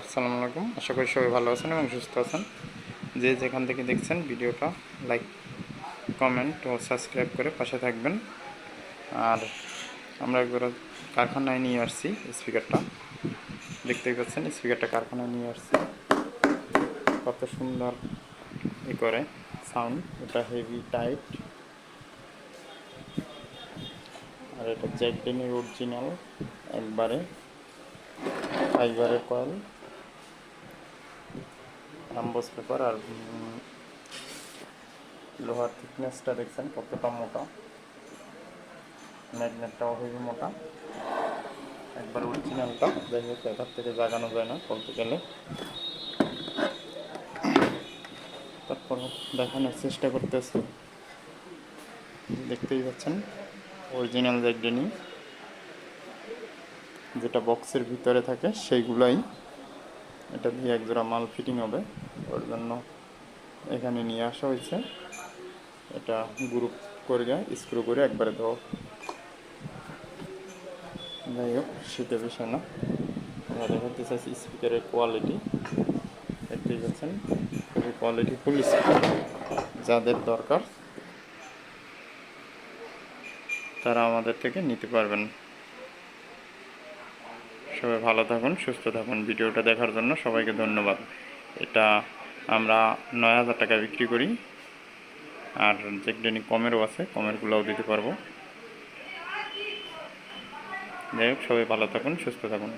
আসসালামু আলাইকুম। আশা করি সবাই ভালো আছেন এবং সুস্থ আছেন। যে যেখান থেকে দেখছেন ভিডিওটা, লাইক, কমেন্ট ও সাবস্ক্রাইব করে পাশে থাকবেন। আর আমরা একবার কারখানায় নিয়ে আসছি স্পিকারটা। দেখতেই পাচ্ছেন, স্পিকারটা কারখানায় নিয়ে আসছি। কত সুন্দর ই করে সাউন্ড, এটা হেভি টাইট আর এটা জ্যাকডেনের অরিজিনাল একবারে ফাইবারের কয়েল অ্যাম্বোস পেপার আর লোহার থিকনেসটা দেখছেন, কতটা মোটা। ম্যাগনেটটাও হেভি মোটা। একবার অরিজিনালটা, যাই হোক, এটার থেকে জাগানো যায় না, বলতে গেলে। তারপর দেখানোর চেষ্টা করতেছি। দেখতেই পাচ্ছেন, অরিজিনাল জ্যাকডেনি যেটা বক্সের ভিতরে থাকে, সেইগুলাই। এটা দিয়ে এক জোড়া মাল ফিটিং হবে। ওর জন্য এখানে নিয়ে আসা হয়েছে। এটা গ্রুপ করে যায় স্ক্রু করে একবারে দেওয়া যাই হোক সেটা বিষয় না। আমরা দেখাতে চাইছি স্পিকারের কোয়ালিটি দেখতেই পাচ্ছেন খুবই কোয়ালিটি ফুল স্পিকার যাদের দরকার, তারা আমাদের থেকে নিতে পারবেন। সবাই ভালো থাকুন, সুস্থ থাকুন। ভিডিওটা দেখার জন্য সবাইকে ধন্যবাদ। এটা আমরা নয় হাজার টাকা বিক্রি করি। আর যেগুলি কমেরও আছে, কমেরগুলোও দিতে পারব। যাই হোক, সবাই ভালো থাকুন, সুস্থ থাকুন।